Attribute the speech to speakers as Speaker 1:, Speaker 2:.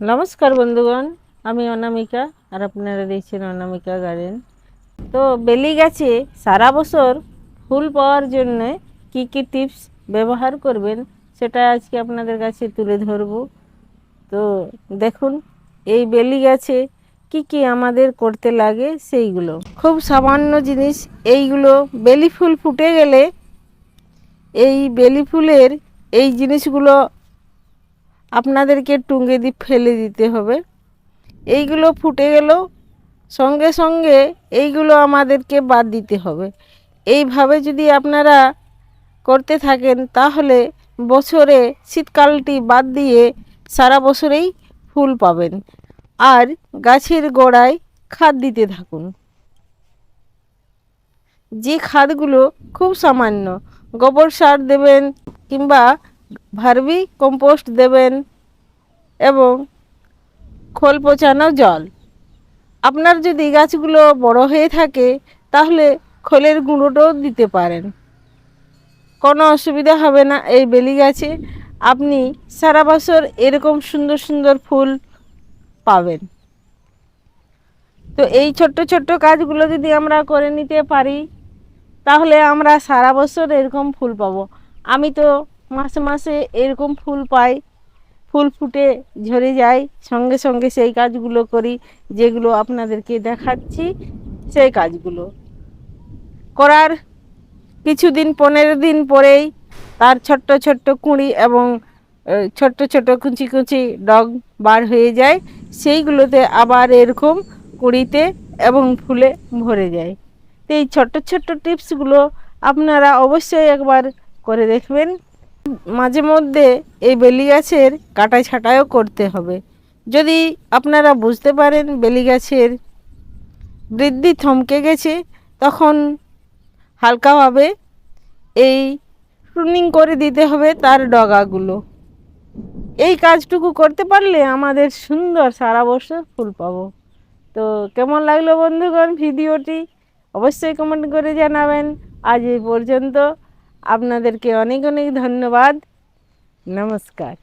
Speaker 1: নমস্কার বন্ধুগণ, আমি অনামিকা আর আপনারা দেখছেন অনামিকা গার্ডেন। তো বেলি গাছে সারা বছর ফুল পাওয়ার জন্য কি কি টিপস ব্যবহার করবেন সেটা আজকে আপনাদের কাছে তুলে ধরব। তো দেখুন, এই বেলি গাছে কি কি আমাদের করতে লাগে সেইগুলো। খুব সামান্য জিনিস, এইগুলো বেলি ফুল ফুটে গেলে এই বেলি ফুলের এই জিনিসগুলো আপনাদেরকে টুঙ্গে দিয়ে ফেলে দিতে হবে। এইগুলো ফুটে গেল, সঙ্গে সঙ্গে এইগুলো আমাদেরকে বাদ দিতে হবে। এইভাবে যদি আপনারা করতে থাকেন, তাহলে বছরে শীতকালটি বাদ দিয়ে সারা বছরেই ফুল পাবেন। আর গাছের গোড়ায় খাদ দিতে থাকুন। যে খাদগুলো খুব সামান্য, গোবর সার দেবেন কিংবা ভার্মি কম্পোস্ট দেবেন এবং খোল পচানো জল। আপনার যদি গাছগুলো বড় হয়ে থাকে, তাহলে খোলের গুঁড়োটাও দিতে পারেন। কোনো অসুবিধা হবে না এই বেলি গাছে। আপনি সারা বছর এরকম সুন্দর সুন্দর ফুল পাবেন। তো এই ছোট্ট ছোট্ট কাজগুলো যদি আমরা করে নিতে পারি, তাহলে আমরা সারা বছর এরকম ফুল পাবো। আমি তো মাসে মাসে এরকম ফুল পাই, ফুল ফুটে ঝরে যায়। সঙ্গে সঙ্গে সেই কাজগুলো করি, যেগুলো আপনাদেরকে দেখাচ্ছি, সেই কাজগুলো। করার কিছুদিন, পনেরো দিন পরেই তার ছোট্ট ছোট্ট কুঁড়ি এবং ছোট্ট ছোট্ট কুচি কুচি ডগ বার হয়ে যায়। সেইগুলোতে আবার এরকম কুঁড়িতে এবং ফুলে ভরে যায়। তো এই ছোট্ট ছোট্ট টিপসগুলো আপনারা অবশ্যই একবার করে দেখবেন। মাঝে মধ্যে এই বেলি গাছের কাটা ছাটাইও করতে হবে। যদি আপনারা বুঝতে পারেন বেলি গাছের বৃদ্ধি থমকে গেছে, তখন হালকাভাবে এই প্রুনিং করে দিতে হবে তার ডগাগুলো। এই কাজটুকু করতে পারলে আমাদের সুন্দর সারা বছর ফুল পাবো। তো কেমন লাগল বন্ধুগণ ভিডিওটি? অবশ্যই কমেন্ট করে জানাবেন। আজ এই পর্যন্ত। আপনাদেরকে অনেক অনেক ধন্যবাদ। নমস্কার।